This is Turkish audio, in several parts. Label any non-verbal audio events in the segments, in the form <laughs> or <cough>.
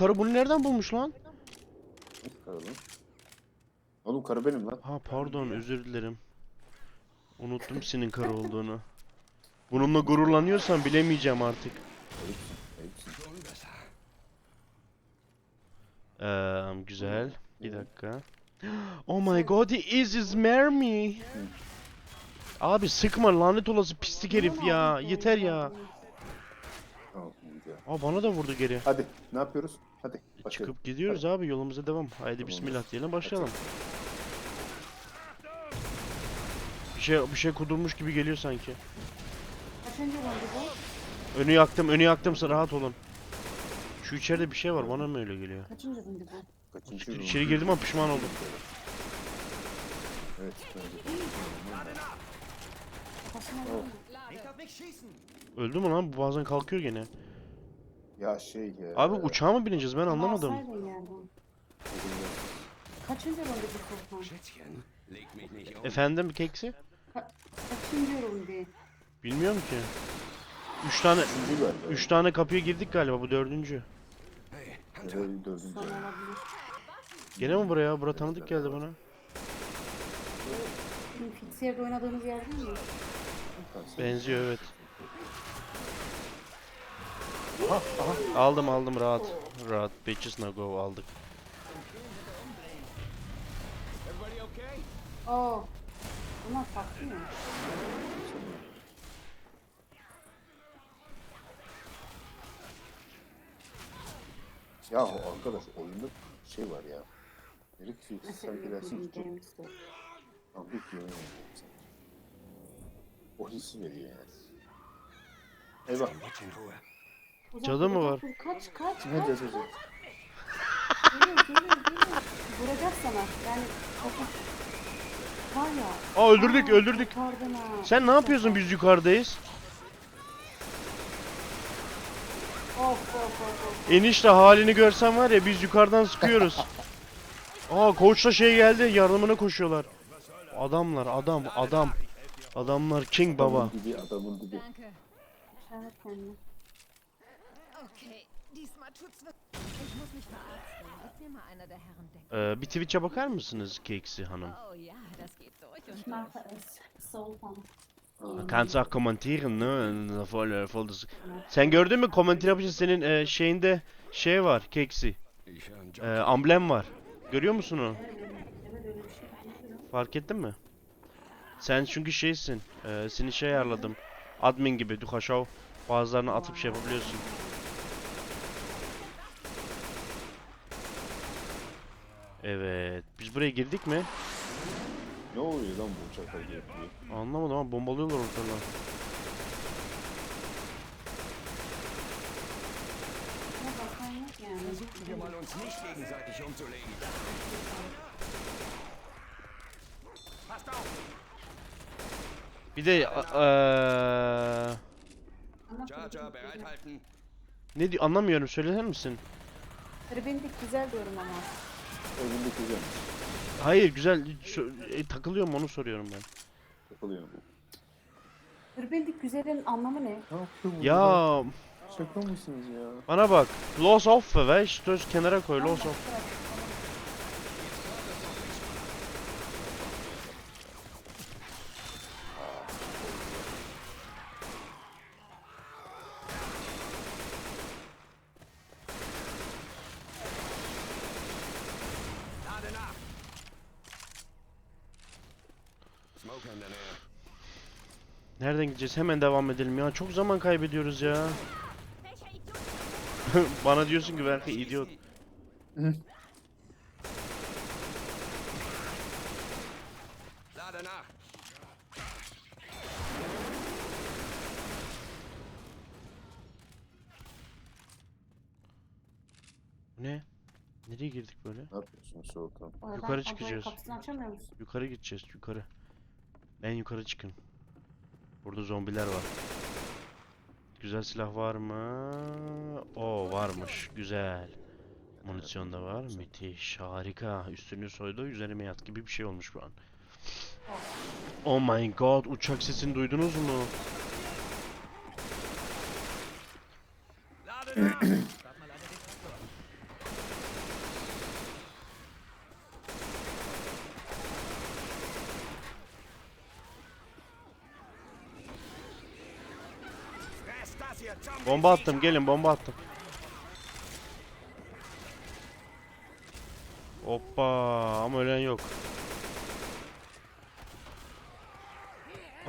karı bunu nereden bulmuş lan? Karı lan. Oğlum karı benim lan. Ha pardon özür dilerim. Unuttum senin karı olduğunu. Bununla gururlanıyorsan bilemeyeceğim artık. Ayıpsın. Ayıpsın. Güzel. Bir dakika. <gasps> Oh my god he is his mermi. Abi sıkma lanet olası pislik herif ya. Yeter ya. Tamam. güzel. Aa bana da vurdu geri. Hadi ne yapıyoruz? Hadi. Başlayalım. Çıkıp gidiyoruz abi yolumuza devam. Haydi Tamam. bismillah diyelim başlayalım. Bir şey bir şey kudurmuş gibi geliyor sanki. Kaçıncı roundu bu? Önü yaktım, önü yaktım. Rahat olun. Şu içeride bir şey var. Bana mı öyle geliyor? Kaçıncı bu? Kaçıncı İçeri, girdim ama pişman oldum. Evet. bence. Kafasına Oh. vurdu. Öldü mü lan? Bu bazen kalkıyor gene. Ya şey ya. Abi uçağa mı bineceğiz? Ben anlamadım. Alsaydın yerden. Kaçıncı nicht um. Efendim keksi? Kaçıncı roundu? Bilmiyorum ki. Üç tane, Üçüncü galiba. üç tane kapıya girdik galiba. Bu dördüncü. Dördüncü. Son olabilir. Gene mi buraya? Bura tanıdık geldi bana. Şimdi Fitzier'de oynadığınız yer değil mi? Benziyor evet. Aldım aldım rahat. Rahat. Bitches no go aldık. everybody okay? Oo. Bunlar farklı mı? Ya arkadaş oyunda şey var ya. Herif sanki dersin çok Abi ki yemin. O hissi veriyor yani. Eyvah. Uzak Cadı mı uzak var? dur. Kaç kaç Ne kaç. cezası? Geliyor geliyor geliyor. Vuracak sana. Yani kafa. Var ya. Aa öldürdük aa, öldürdük. kurtardın ha. Sen ne yapıyorsun biz yukarıdayız? Of of of of. Enişte halini görsen var ya biz yukarıdan sıkıyoruz. <laughs> Aa koçla şey geldi yardımına koşuyorlar. Adamlar adam adam. Adamlar king baba. Adamın dibi adamın dibi. Kendine. Okay, diesmal tut's wirklich. Ich muss mich verarzten. Gib mir mal einer der Herren Decken. Ee, bir Twitch'e bakar mısınız Keksi hanım? Oh ja, das geht durch und Ich durch. mache es. Sultan. Kannst auch kommentieren ne? Voll, voll das... Sen gördün mü komentar yapınca senin e, şeyinde şey var Keksi. Ich höre einen E, amblem var. Görüyor musun onu? Evet öyle bir şey. Fark ettin mi? Sen çünkü şeysin. E, seni şey ayarladım. Admin gibi Duhaşov. Bazılarını atıp şey yapabiliyorsun. Evet. Biz buraya girdik mi? Ne oluyor lan bu uçaklar gelip. Anlamadım ama bombalıyorlar ortalığı. Ne bakan yok yani. Versuchen wir mal uns nicht gegenseitig umzulegen. Passt auf! Bir de eee, bereithalten. ne diyor anlamıyorum söyler misin? Tribindik güzel diyorum ama. Evinde güzelmiş. Hayır güzel e, takılıyorum onu soruyorum ben. Takılıyor bu. Tribindik güzelin anlamı ne? Ne yapıyor bu? Ya Şaka mısınız ya? bana bak. Loss off ve işte kenara koy loss off. Lade Nereden gideceğiz? Hemen devam edelim ya. Çok zaman kaybediyoruz ya. <laughs> Bana diyorsun ki belki idiot. Ne? Nereye girdik böyle? Ne yapıyorsun Sultan? Oradan Yukarı ablayı çıkacağız. Kapısını açamıyor musun? Yukarı gideceğiz yukarı. En yukarı çıkın. Burada zombiler var. Güzel silah var mı? O varmış. Güzel. Munisyon da var. Müthiş. Harika. Üstünü soydu. Üzerime yat gibi bir şey olmuş şu an. Oh my god. Uçak sesini duydunuz mu? <clears throat> Bomba attım gelin bomba attım. Hoppa ama ölen yok.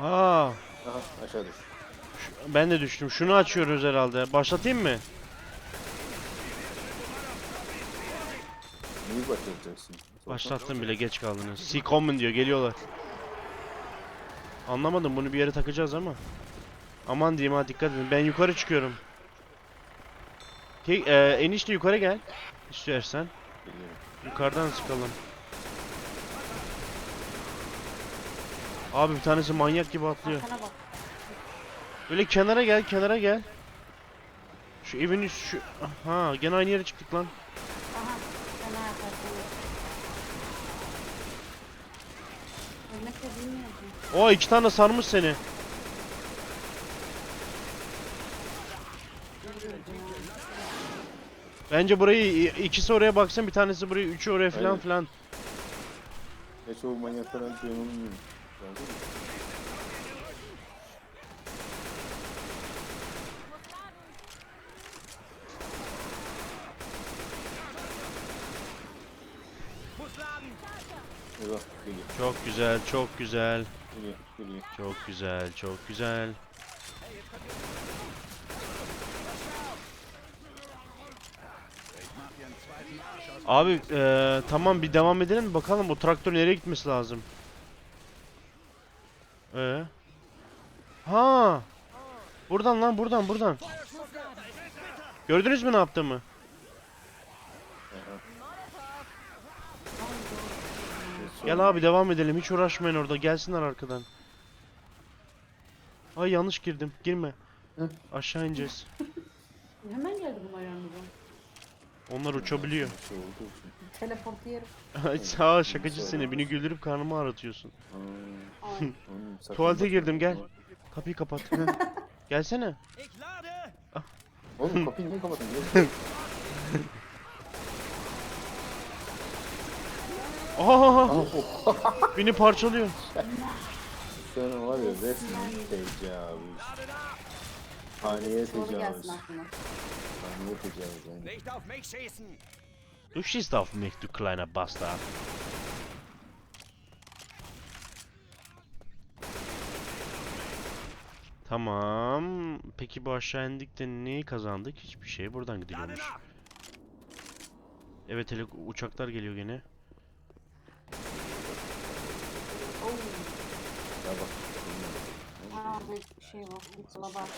Aa, Aha aşağı düş. şu- ben de düştüm. Şunu açıyoruz herhalde. Başlatayım mı? Neyi başlatacaksın? Başlattım bile geç kaldınız. See common diyor geliyorlar. Anlamadım bunu bir yere takacağız ama. Aman diyeyim ha dikkat edin. Ben yukarı çıkıyorum. Ki, e, enişte yukarı gel. İstersen. Yukarıdan sıkalım. Abi bir tanesi manyak gibi atlıyor. Böyle kenara gel, kenara gel. Şu evin üst- şu ha gene aynı yere çıktık lan. O iki tane sarmış seni. Bence burayı ikisi oraya baksın, bir tanesi buraya, üçü oraya falan Aynen. filan. Ya çoğu. Gördün mü? Eyvah geliyor Çok güzel, çok güzel, geliyor geliyor. çok güzel, çok güzel. Abi eee, tamam bir devam edelim bakalım o traktör nereye gitmesi lazım. Ee? Ha! Buradan lan buradan buradan. Gördünüz mü ne yaptığımı? Gel abi devam edelim. Hiç uğraşmayın orada. Gelsinler arkadan. Ay yanlış girdim. Girme. Hı. Aşağı ineceğiz. Hemen. Onlar uçabiliyor. Şey olduğu için. Teleport yerim. Ay Sağ şakacı seni. Beni güldürüp karnımı ağrıtıyorsun. Aa, Ay. sakın Tuvalete bakma. girdim, gel. Kapıyı kapat. Gelsene. Oğlum kapıyı niye kapadın? Gel. <laughs> Aa! Oh, Beni parçalıyor. Sen var ya resmen tecavüz. Haneye Soru tecavüz. gelsin aklına. Haneye tecavüz yani. Nicht auf mich schießen! Du schießt auf mich, du kleiner Bastard. Tamam. Peki bu aşağı indik de neyi kazandık? Hiçbir şey. Buradan nach! Evet hele uçaklar geliyor gene. Oo. Ya bak. Aa bir şey var. Bir kılabar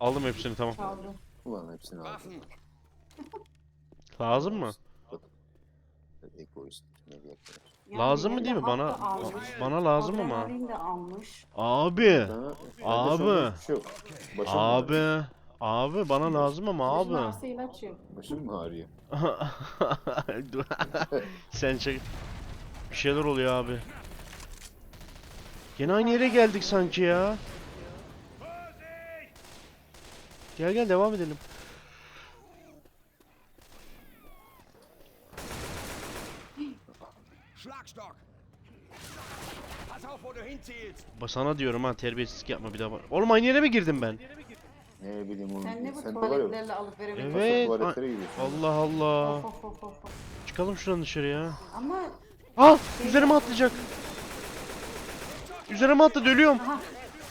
Aldım hepsini tamam. çaldı. Ulan hepsini aldım. Waffen! Lazım mı? Egoist. Ne Lazım mı değil mi? Bana bana lazım ama. Adrenalin de almış. Abi. Sana- Abi. Bende şu anda hiçbir şey yok. Başım ağrıyor. Abi. Abi bana lazım ama abi. ağrısı ilaç yok. Başım mı ağrıyor? Dur. <laughs> Sen çek. Bir şeyler oluyor abi. Gene aynı yere geldik sanki ya. Gel gel devam edelim. Schlagstock! Pass auf, wo du hinzielst! Ba- Sana diyorum ha terbiyesizlik yapma bir daha. bak- Oğlum aynı yere mi girdim ben? Ne bileyim oğlum. Sen ne bu Sen de var ya. tuvaletlerle alıp verebiliyorsun? Evet. Tuvaletlere gidiyorsun. Allah Allah. Of of of of. Çıkalım şuradan dışarı ya. Ama Ah! Üzerime atlayacak. Üzerime atladı ölüyorum. aha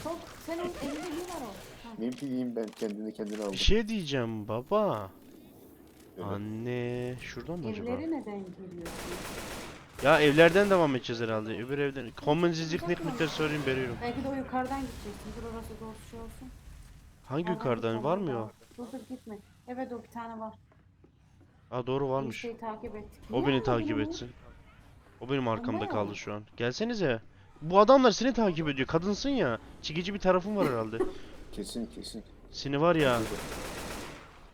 çok senin elinde ne var o? Ha, Ne bileyim ben kendini kendine aldım. Bir şey diyeceğim baba. Evet. Anne. Şuradan mı acaba? Evlere neden giriyorsun? Ya evlerden devam edeceğiz herhalde. Öbür evden. Kommen mit der Sorun veriyorum. Belki de o yukarıdan gideceksin. Dur orası doğru şey olsun. Hangi Aha, yukarıdan bir var mı o? Dur dur gitme. Evet o bir tane var. Aa doğru Bir varmış. şey takip ettik. O Niye beni takip onu? etsin. O benim arkamda ne kaldı şu an. Gelsenize. Bu adamlar seni takip ediyor. Kadınsın ya. Çekici bir tarafın var herhalde. <laughs> Kesin kesin. Seni var ya.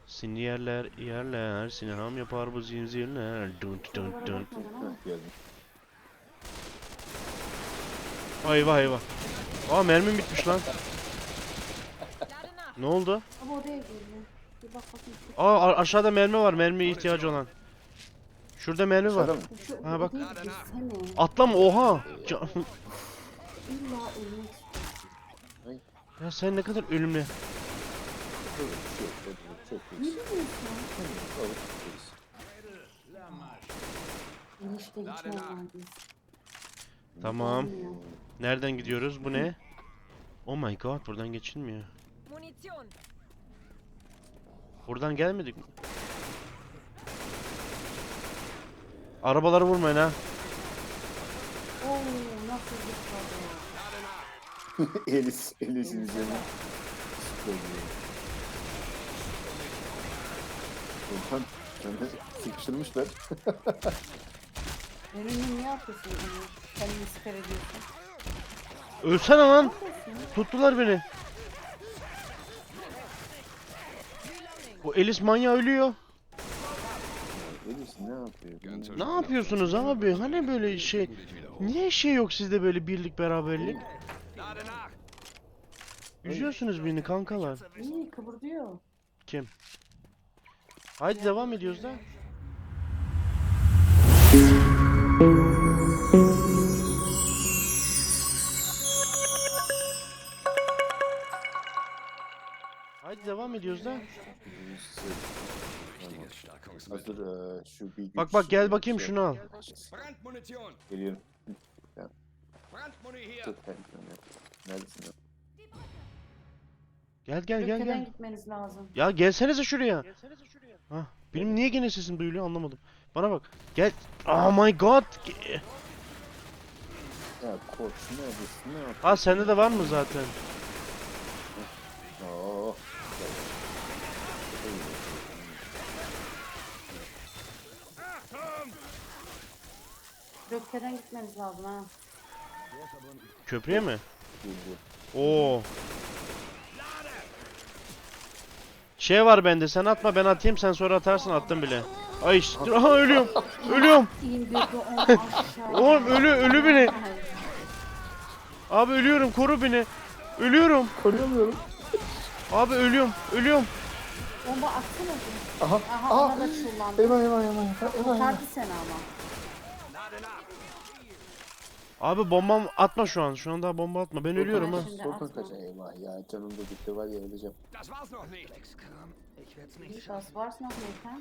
Seni yerler yerler. Seni ham yapar bu zincirler. Dun dun dun. geldim. Ay vay vay. Aa mermim bitmiş lan. Ne oldu? Ama odaya girdi. Bir bak bakayım. Aa aşağıda mermi var. Mermiye ihtiyacı olan. Şurada mermi var. Şu Ha, bak. Atlama oha. İlla ölmek. Ya sen ne kadar ölümlü. Bir bir. Tamam. Nereden gidiyoruz? Bu ne? Oh my god buradan geçilmiyor. Munition. Buradan gelmedik mi? Arabaları vurmayın ha. Oo nasıl zıpladı. <laughs> Elis, Elis'in üzerine. Sen de sıkıştırmışlar. Önünü niye atıyorsun onu? Kendini siper ediyorsun. Ölsene lan. Tuttular beni. Bu Elis manyağı ölüyor. Elis ne yapıyor? Ne yapıyorsunuz abi? Hani böyle şey... Niye şey yok sizde böyle birlik beraberlik? Üzüyorsunuz beni kankalar. İyi kıvırdıyor. Kim? Haydi devam ediyoruz da. Haydi devam ediyoruz da. Hazır e, şu bir Bak bak gel bakayım şey şunu al. Geliyorum. Tut ben Neredesin ya? Gel gel gel Ülkeden gel. gitmeniz lazım. Ya gelsenize şuraya. Hah, benim niye gene sesim duyuluyor anlamadım. Bana bak. Gel. Oh my god. Ge- Ya koç neredesin? Ne yapıyorsun? Ha sende de var mı zaten? Oo. Gökdelen gitmeniz lazım ha. Köprüye mi? Oo. Şey var bende sen atma ben atayım sen sonra atarsın attım bile. Ay işte <laughs> aha ölüyorum. Ölüyorum. Oğlum ölü ölü beni. Abi ölüyorum koru beni. Ölüyorum. Koruyamıyorum. Abi ölüyorum. Ölüyorum. Bomba atsana. Aha. Aha Aha. çullandı. Eyvah eyvah eyvah. eyvah, eyvah. Kurtardı seni ama. Abi bombam atma şu an. Şu an daha bomba atma. Ben ölüyorum ha. Şimdi Volkan atma. kaç. Eyvah ya canım da gitti var ya öleceğim. Das war's noch nicht! Kram. Ich werd's nicht Das war's noch nicht ha?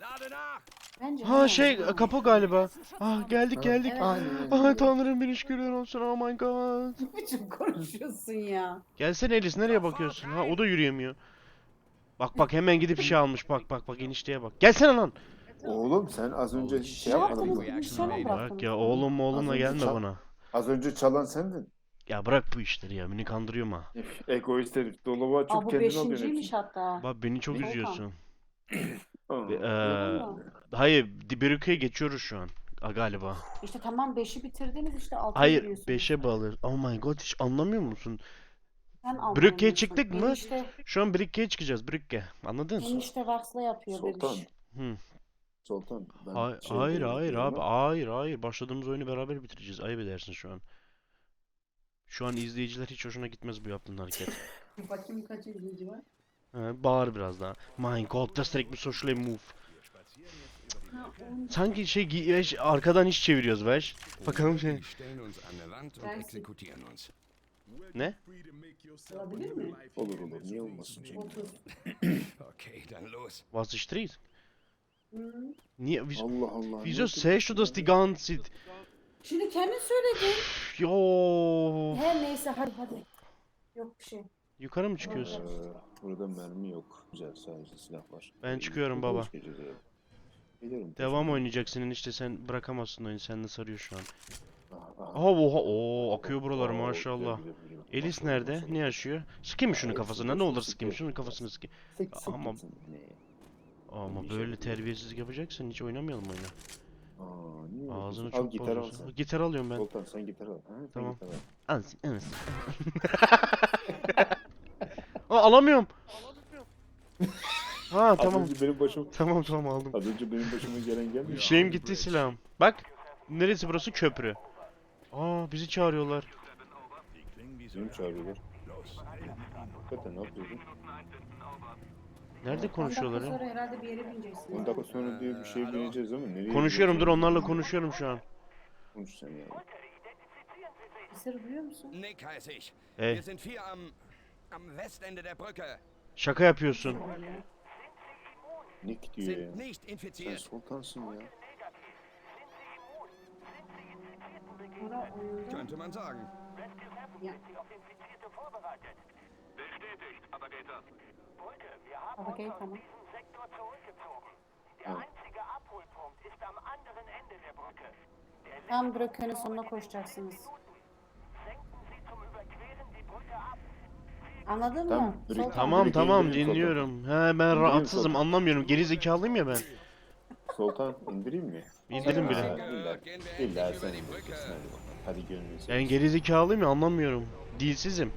Lade nach! Bence Ha şey kapı galiba. Ah geldik geldik. Evet. Aynen. Ay tanrım beni şükürler olsun. Oh my god. <laughs> Ne biçim konuşuyorsun ya? Gelsene Elis nereye bakıyorsun? Ha o da yürüyemiyor. Bak bak hemen gidip şey almış. Bak bak bak enişteye bak. Gelsene lan. Oğlum sen az önce şey Ne yapmadın mı? Bir şey? Bak ya oğlum oğlumla Az önce gelme çal- bana. Az önce çalan sendin. Ya bırak bu işleri ya. Beni kandırıyor ma. <laughs> Egoist herif. Dolaba Aa bu kendini alıyorsun. beşinciymiş hatta. Bak beni çok Volkan. üzüyorsun. Aa. Ee, Duydun mu? hayır Dibirükü'ye geçiyoruz şu an. Aa, galiba. İşte tamam 5'i bitirdiniz işte 6'ya Hayır giriyorsunuz. 5'e bağlı. Oh my god hiç anlamıyor musun? Brükke'ye çıktık mı? Enişte, Şu an Brükke'ye çıkacağız. Brükke. Anladın? enişte Vars'la yapıyor Sultan. bebiş. Hı. Sultan. ben Hay- şey hayır hayır abi. ama Hayır hayır. Başladığımız oyunu beraber bitireceğiz. Ayıp edersin şu an. Şu an izleyiciler hiç hoşuna gitmez bu yaptığın hareket. <laughs> <laughs> Bakayım kaç izleyici var. Ha, bağır biraz daha. My god, das direkt bir social move. Ha, on- Sanki şey gi- eş- arkadan iş çeviriyoruz Veş. Bakalım şey. Die stellen uns an der Wand und Danke. exekutieren uns. Ne? Olabilir mi? Olur olur. Niye olmasın? canım? 30. Okay, dann los. Was ist Streit? Niye? Wieso, Allah Allah. wieso sagst du das die ganze Zeit? Şimdi kendin söyledin. Yo. Her neyse hadi hadi. Yok bir şey. Yukarı mı çıkıyorsun? Ee, burada mermi yok. Güzel sadece silah var. Ben çıkıyorum baba. Devam oynayacaksın işte sen bırakamazsın oyunu. Sen de sarıyor şu an. Aha, oha oo akıyor buralar maşallah. Elis nerede? Ne yaşıyor? Sıkayım mı şunu kafasına? Ne olur sıkayım sıkı. şunun kafasını sıkayım. Sık, sık Ama-? Ama böyle terbiyesizlik yapacaksan hiç oynamayalım oyunu. Aa, niye Ağzını? Al çok gitar al bozuyorsun. sen. Gitar alıyorum ben. Volkan sen gitar al. Ha, sen Tamam. gitar al. Al, evet. <laughs> Aa, alamıyorum. Ha Az tamam. önce benim başım Tamam tamam aldım. Az önce benim başıma gelen gelmiyor. Şeyim gitti silahım. Bak. Neresi burası? Köprü. Aa bizi çağırıyorlar. Benim çağırıyorlar. Hakikaten ne yapıyorsun? Nerede 10 konuşuyorlar dakika ya? sonra herhalde bir yere bineceksin. 10 dakika sonra diye bir şey bineceğiz ama nereye Konuşuyorum dur onlarla konuşuyorum şu an. Konuş sen ya. Sesleri duyuyor musun? Nick heiße ich. Hey Wir sind hier am, am Westende der Brücke. şaka yapıyorsun. Nick diyor ya. Nicht Sen infiziert. sultansın ya. Oyunda... Könnte man sagen. Ya. Aber okay, tamam. Ha. Tam Brücke'nin sonuna koşacaksınız. Anladın Tamam, mı? Sol Tamam tamam dinliyorum. He ben İndireyim rahatsızım anlamıyorum. Geri zekalıyım ya ben. Sultan indireyim mi? İndirin bile. illa, wir illa sen indireceksin Brücke. hadi bakalım. Hadi gönlünü Ben seveyim. geri zekalıyım ya anlamıyorum. Dilsizim.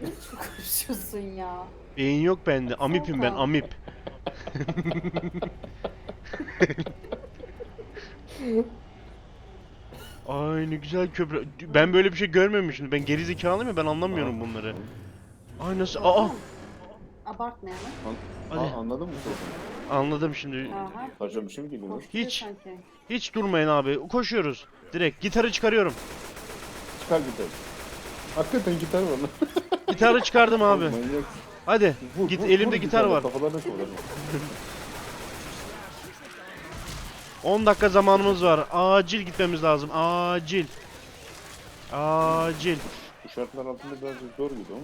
Konuşuyorsun ya. Beyin yok bende. Amipim ben amip. Ay ne güzel köprü. Ben böyle bir şey görmemişim. Ben geri zekalıyım ya ben anlamıyorum bunları. Ay nasıl? Aa Tamam. Abartma yani. An- Hadi. Aa, anladın mı anladım şimdi. Aha. Başka bir şey mi? Koşturuyor Hiç. sanki. Hiç durmayın abi. Koşuyoruz. Direkt gitarı çıkarıyorum. Çıkar gitar. Hakikaten gitar var lan. <laughs> Gitarı çıkardım abi. Manyak. Hadi. Vur, Git vur, elimde vur gitar gitarla, var. Kafalarına kıvıralım. 10 dakika zamanımız var. Acil gitmemiz lazım. Acil. Acil. Bu şartlar altında biraz zor gibi ama.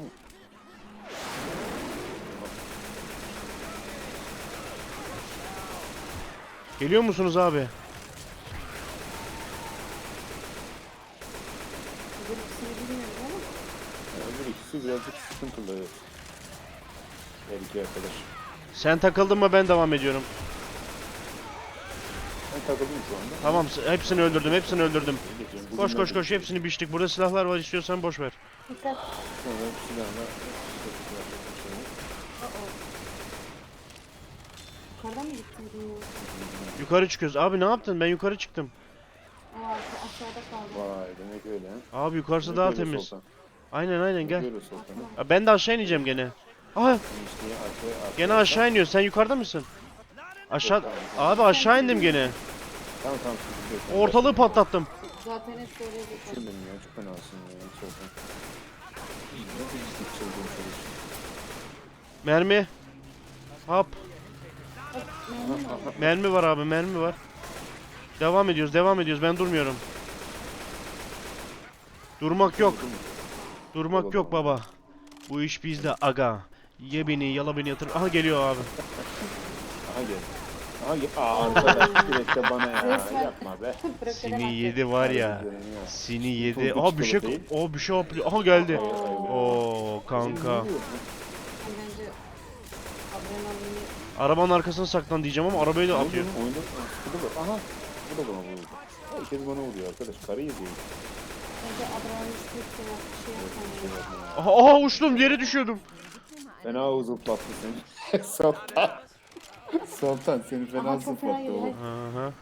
Geliyor musunuz abi? Öbür ikisini bilmiyoruz ama. İkisi birazcık sıkıntılı. Her iki arkadaş. Sen takıldın mı ben devam ediyorum. Ben takıldım şu anda. Tamam hepsini öldürdüm hepsini öldürdüm. Koş bugün koş nerede- koş hepsini biçtik. Burada silahlar var istiyorsan boş ver. Dikkat. Sonra silahla... Yukarıdan mı gittin bilmiyorum. Yukarı çıkıyoruz. Abi ne yaptın? Ben yukarı çıktım. Aa aşağıda. Vay demek öyle. Abi yukarısı Demek daha temiz. Sultan. Aynen aynen gel. Ben de aşağı ineceğim gene. Aa İşte arkaya, arkaya, gene aşağı iniyor. Sen yukarıda mısın? Aşağı Abi aşağı indim gene. Tamam tamam. Ortalığı patlattım. Zaten hep. Şuradan ya çok fenasın ya Sultan. Nasıl bir çılgın çalış. Mermi. Hop. Mermi var abi mermi var. Devam ediyoruz devam ediyoruz. Ben durmuyorum. Durmak yok. Durmak yok baba. Bu iş bizde aga. Ye beni yala beni yatır. Aha geliyor abi. Aha gel. Aha gel. Aa arkadaş direkt de bana ya. Yapma be. <laughs> Seni yedi var ya. Seni yedi. Aha bir şey o bir şey yapıyor. Aha geldi. Oo. Kanka. Arabanın arkasına saklan diyeceğim ama arabayı da atıyor. Oyunda, sıkıntı var. Aha. Bu da bana vuruyor. Herkes bana vuruyor arkadaş. Karı yedi. Aha, uçtum yere düşüyordum. Fena zıplattı seni. <laughs> Sultan. Sultan seni fena zıplattı oğlum. Aha.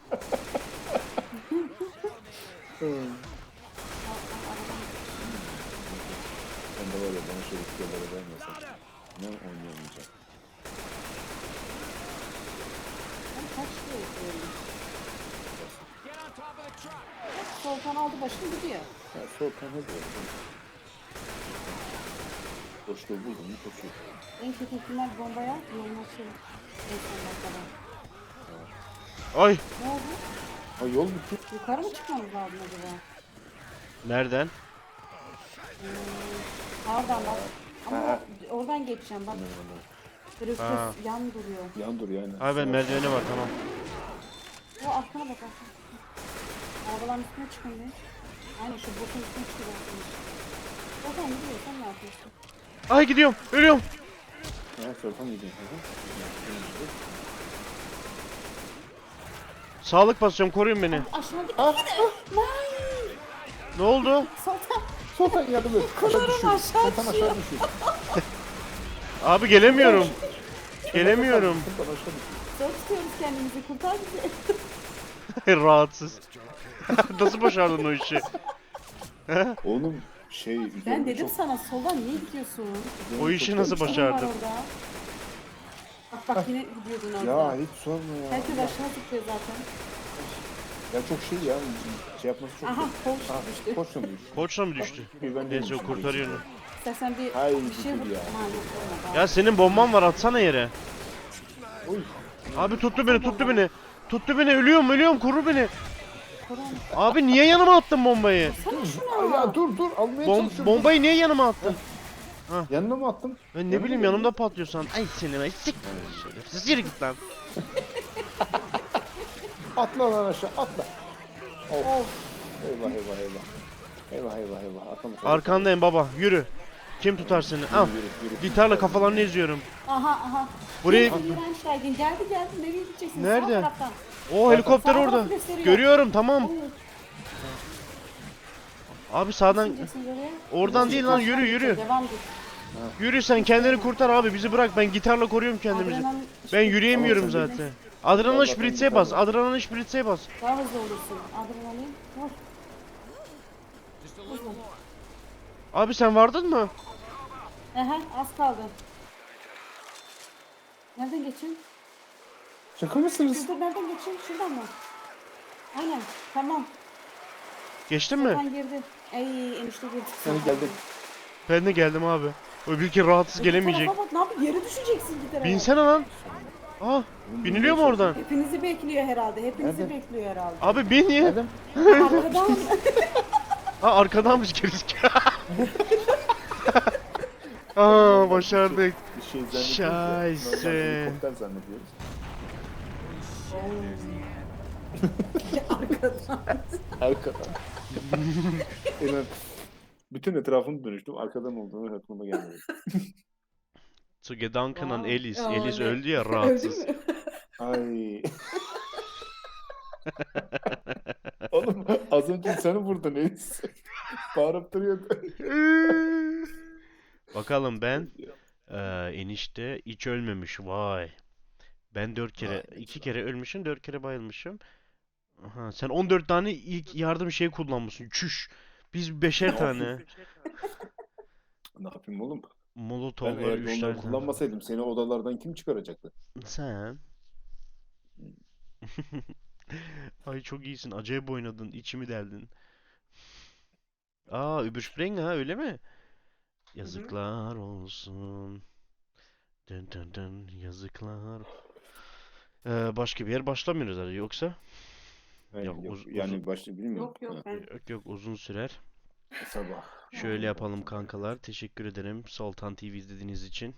Sen de var ya bana şöyle fikirleri vermesen. Ne oynayamayacağım. Ben kaç kere Sultan aldı başını gidiyor. Ya Sultan ya. Koştuğu buldum mu koşuyor. En kötü ihtimal bombaya şey. En sonuna kadar. Ay. Ne oldu? Ha yol bitti. Yukarı mı çıkmamız lazım acaba? Nereden? Oradan bak. Ama oradan geçeceğim bak. Ha. yan duruyor. Yan dur yani. Abi ben merdivene var tamam. O arkana bak arkana. Arabaların üstüne çıkın bir. Aynen şu botun üstüne çıkacaksınız. Oradan gidiyor sen ne yapıyorsun? Ay gidiyorum. Ölüyorum. Yedi. Hı hı. Sağlık basıyorum koruyun beni. Aşağı git. Ah, Ne oldu? Sultan. Sultan yardım et. Kulağım aşağı Sultan düşüyor. aşağı düşüyor. Abi gelemiyorum. Gelemiyorum. Sultan aşağı düşüyor. Zor tutuyoruz kendimizi kurtar bizi. <laughs> Rahatsız. <laughs> Nasıl başardın o işi? Oğlum Şey, Ben dedim çok- sana soldan niye gidiyorsun? O işi nasıl var başardın? orada. Bak bak yine gidiyordun Ya orada. hiç sorma ya. Herkes aşağı zıplıyor zaten. Ya çok şey ya. Şey yapması çok Aha koş düştü. Koç mu düştü? Koçla mı düştü? Neyse kurtarıyor onu. İstersen bir, Hay bir şey vur. ya. Ya senin bomban var atsana yere. Oy. Abi tuttu beni tuttu beni. Tuttu beni ölüyorum ölüyorum koru beni. Abi niye yanıma attın bombayı? Ya dur dur almaya Bom çalışıyorum. bombayı niye yanıma attın? Yanına mı attım? Ben ne bileyim yanımda patlıyor san. Ay seni ben sik. Şerefsiz yürü git lan. <laughs> Atla lan aşağı atla. Of. Eyvah eyvah eyvah. Eyvah eyvah eyvah. Atlamış. Arkandayım baba yürü. Kim tutar seni? Al. Yürü, yürü. Gitarla kafalarını eziyorum. Aha aha. Burayı... İğrenç geldin. Geldi geldi. Nereye gideceksin? Nerede? Sağ taraftan. O helikopter Sağ orada. gösteriyor. Görüyorum tamam. Abi sağdan oradan değil lan yürü yürü. Devam. Yürü sen kendini kurtar abi bizi bırak ben gitarla koruyorum kendimizi. Adrenalin- Ben yürüyemiyorum Tamam, sen zaten. Adrenalin ben bas. Adrenalin şpritzeye bas. Daha hızlı olursun. Adrenalin. Vur. Abi sen vardın mı? Aha az kaldı. Nereden geçeyim? Şaka mısınız? Şurada nereden geçeyim? Şuradan mı? Aynen. Tamam. Geçtin mi? Ben girdi. Ay enişte girdi. Sen geldin. Ben de geldim abi. O bir kere rahatsız gelemeyecek. tarafa Bak ne yapayım? Yere düşeceksin bir tarafa. Binsene lan. Aa, biniliyor mu oradan? Hepinizi bekliyor herhalde. Hepinizi Nerede? bekliyor herhalde. Abi bin ya. Nereden? Arkadan. <laughs> Ha arkadanmış gerizekalı. <laughs> Aa başardık. Bir şey zannediyoruz ya. Şayse. Normal helikopter zannediyoruz. Arkadan. Arkadan. İnan, bütün etrafını dönüştüm. Arkadan olduğunu aklıma gelmedi. <laughs> Gedanken an Wow. Elis. Aa, Elis evet. öldü ya Öldü rahatsız. mü? <laughs> Ay. <laughs> Oğlum az önce seni vurdu neyse. Bağırıp duruyordu. Bakalım ben eee, enişte hiç ölmemiş. Vay. Ben dört kere, Vay be iki canım. kere ölmüşüm, dört kere bayılmışım. Aha, sen 14 tane ilk yardım şeyi kullanmışsın. Çüş. Biz beşer Ne <laughs> tane. <laughs> Ne yapayım oğlum? Ben Molotovlar, eğer onları tane. kullanmasaydım seni odalardan kim çıkaracaktı? Sen. <laughs> Ay çok iyisin. Acayip oynadın. içimi deldin. Aa, Überspringen ha öyle mi? Yazıklar olsun. Dın dın dın yazıklar. Ee, başka bir yer başlamıyoruz herhalde yoksa? Yani, Yok, yok, uz- yani uzun- başta bilmiyorum. Yok yok Ha, ben. Yok yok uzun sürer. Sabah. Şöyle yapalım kankalar. Teşekkür ederim Sultan TV izlediğiniz için.